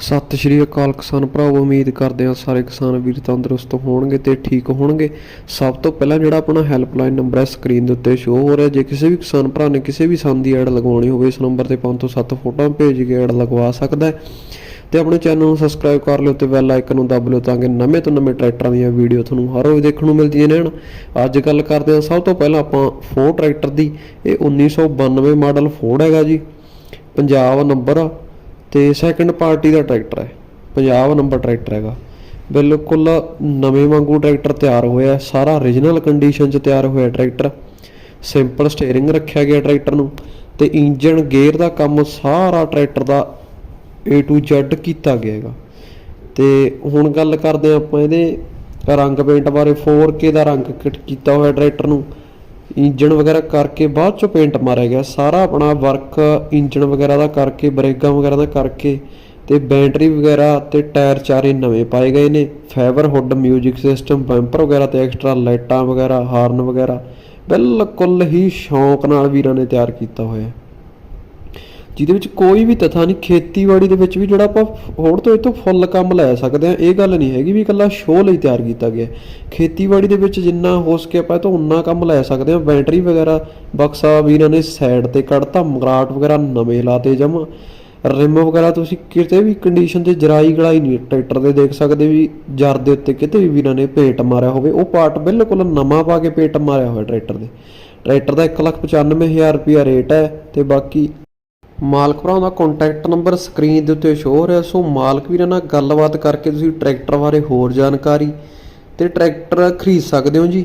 ਸਤਿ ਸ਼੍ਰੀ ਅਕਾਲ ਕਿਸਾਨ ਭਰਾਵੋ, ਉਮੀਦ ਕਰਦੇ ਹਾਂ ਸਾਰੇ ਕਿਸਾਨ ਵੀਰ ਤੰਦਰੁਸਤ ਹੋਣਗੇ ਤੇ ਠੀਕ ਹੋਣਗੇ। ਸਭ ਤੋਂ ਪਹਿਲਾਂ ਜਿਹੜਾ ਆਪਣਾ ਹੈਲਪਲਾਈਨ ਨੰਬਰ ਹੈ ਸਕਰੀਨ ਦੇ ਉੱਤੇ ਸ਼ੋ ਹੋ ਰਿਹਾ। ਜੇ ਕਿਸੇ ਵੀ ਕਿਸਾਨ ਭਰਾ ਨੇ ਕਿਸੇ ਵੀ ਸੰਦ ਦੀ ਐਡ ਲਗਵਾਉਣੀ ਹੋਵੇ, ਇਸ ਨੰਬਰ ਤੇ 5 ਤੋਂ 7 ਫੋਟੋਆਂ ਭੇਜ ਕੇ ਐਡ ਲਗਵਾ ਸਕਦਾ ਹੈ। ਤੇ ਆਪਣੇ ਚੈਨਲ ਨੂੰ ਸਬਸਕ੍ਰਾਈਬ ਕਰ ਲਿਓ ਤੇ ਬੈਲ ਆਈਕਨ ਨੂੰ ਦਬ ਲਿਓ ਤਾਂ ਕਿ ਨਵੇਂ ਤੋਂ ਨਵੇਂ ਟਰੈਕਟਰਾਂ ਦੀਆਂ ਵੀਡੀਓ ਤੁਹਾਨੂੰ ਹਰ ਰੋਜ਼ ਦੇਖਣ ਨੂੰ ਮਿਲਦੀਆਂ ਰਹਿਣ। ਅੱਜ ਗੱਲ ਕਰਦੇ ਹਾਂ ਸਭ ਤੋਂ ਪਹਿਲਾਂ ਆਪਾਂ ਫੋਰ ਟਰੈਕਟਰ ਦੀ। ਇਹ 1992 ਮਾਡਲ ਫੋਰਡ ਹੈਗਾ ਜੀ। ਪੰਜਾਬ ਨੰਬਰ ਆ। ਤੇ ਸੈਕੰਡ ਪਾਰਟੀ ਦਾ ਟਰੈਕਟਰ ਹੈ। ਪੰਜਾਬ ਨੰਬਰ ਟਰੈਕਟਰ ਹੈਗਾ। ਬਿਲਕੁਲ ਨਵੇਂ ਵਾਂਗੂ ਟਰੈਕਟਰ ਤਿਆਰ ਹੋਇਆ ਸਾਰਾ origignal ਕੰਡੀਸ਼ਨ 'ਚ ਤਿਆਰ ਹੋਇਆ ਟਰੈਕਟਰ ਸਿੰਪਲ ਸਟੀਅਰਿੰਗ ਰੱਖਿਆ ਗਿਆ ਟਰੈਕਟਰ ਨੂੰ ਤੇ ਇੰਜਨ ਗੇਅਰ ਦਾ ਕੰਮ ਸਾਰਾ ਟਰੈਕਟਰ ਦਾ A to Z ਕੀਤਾ ਗਿਆ ਹੈਗਾ। ਤੇ ਹੁਣ ਗੱਲ ਕਰਦੇ ਹਾਂ ਆਪਾਂ ਇਹਦੇ ਰੰਗ ਪੇਂਟ ਬਾਰੇ। 4K ਦਾ ਰੰਗ ਕਿਟ ਕੀਤਾ ਹੋਇਆ ਟਰੈਕਟਰ ਨੂੰ। ਇੰਜਣ ਵਗੈਰਾ ਕਰਕੇ ਬਾਅਦ ਚੋਂ ਪੇਂਟ ਮਾਰਿਆ ਗਿਆ। ਸਾਰਾ ਆਪਣਾ ਵਰਕ ਇੰਜਣ ਵਗੈਰਾ ਦਾ ਕਰਕੇ, ਬ੍ਰੇਕਾਂ ਵਗੈਰਾ ਦਾ ਕਰਕੇ ਤੇ ਬੈਟਰੀ ਵਗੈਰਾ ਤੇ ਟਾਇਰ ਚਾਰੇ ਨਵੇਂ ਪਾਏ ਗਏ ਨੇ। ਫਾਈਬਰ ਹੁੱਡ 뮤직 ਸਿਸਟਮ ਬੰਪਰ ਵਗੈਰਾ ਤੇ ਐਕਸਟਰਾ ਲਾਈਟਾਂ ਵਗੈਰਾ ਹਾਰਨ ਵਗੈਰਾ ਬਿਲਕੁਲ ਹੀ ਸ਼ੌਂਕ ਨਾਲ ਵੀਰਾਂ ਨੇ ਤਿਆਰ ਕੀਤਾ ਹੋਇਆ। ਜਿਹਦੇ ਵਿੱਚ ਕੋਈ ਵੀ ਤਥਾ ਨਹੀਂ, ਖੇਤੀਬਾੜੀ ਦੇ ਵਿੱਚ ਵੀ ਜਿਹੜਾ ਆਪਾਂ ਹੋਰ ਤੋਂ ਇਹ ਫੁੱਲ ਕੰਮ ਲੈ ਸਕਦੇ ਆ ਇਹ ਗੱਲ ਨਹੀਂ ਹੈਗੀ ਵੀ ਇਕੱਲਾ ਸ਼ੋਅ ਲਈ ਤਿਆਰ ਕੀਤਾ ਗਿਆ। ਖੇਤੀਬਾੜੀ ਦੇ ਵਿੱਚ ਜਿੰਨਾ ਹੋ ਸਕੇ ਆਪਾਂ ਇਹ ਤੋਂ ਉਨਾ ਕੰਮ ਲੈ ਸਕਦੇ ਆ ਬੈਟਰੀ ਵਗੈਰਾ, ਬਕਸਾ ਵੀ ਇਹਨਾਂ ਨੇ ਸਾਈਡ ਤੇ ਕੱਢਤਾ ਮਗਰਾਟ ਵਗੈਰਾ ਨਵੇਂ ਲਾਤੇ ਜਮਾ ਰਿਮ ਵਗੈਰਾ ਤੁਸੀਂ ਕਿਤੇ ਵੀ ਕੰਡੀਸ਼ਨ ਤੇ ਜਰਾਈ ਗਲਾਈ ਨਹੀਂ, ਟਰੈਕਟਰ ਦੇ ਦੇਖ ਸਕਦੇ ਵੀ ਜਰ ਦੇ ਉੱਤੇ ਕਿਤੇ ਵੀ ਵੀਰਾਂ ਨੇ ਪੇਟ ਮਾਰਿਆ ਹੋਵੇ। ਉਹ ਪਾਰਟ ਬਿਲਕੁਲ ਨਵਾਂ ਪਾ ਕੇ ਪੇਟ ਮਾਰਿਆ ਹੋਇਆ ਟਰੈਕਟਰ ਦੇ। ਟਰੈਕਟਰ ਦਾ 195000 ਰੁਪਿਆ ਰੇਟ ਹੈ ਤੇ ਬਾਕੀ ਮਾਲਕ ਭਰਾ ਦਾ ਕੰਟੈਕਟ ਨੰਬਰ ਸਕਰੀਨ ਦੇ ਉੱਤੇ ਸ਼ੋ ਹੋ ਰਿਹਾ। ਸੋ ਮਾਲਕ ਵੀਰਾਂ ਨਾਲ ਗੱਲਬਾਤ ਕਰਕੇ ਤੁਸੀਂ ਟਰੈਕਟਰ ਬਾਰੇ ਹੋਰ ਜਾਣਕਾਰੀ ਤੇ ਟਰੈਕਟਰ ਖਰੀਦ ਸਕਦੇ ਹੋ ਜੀ?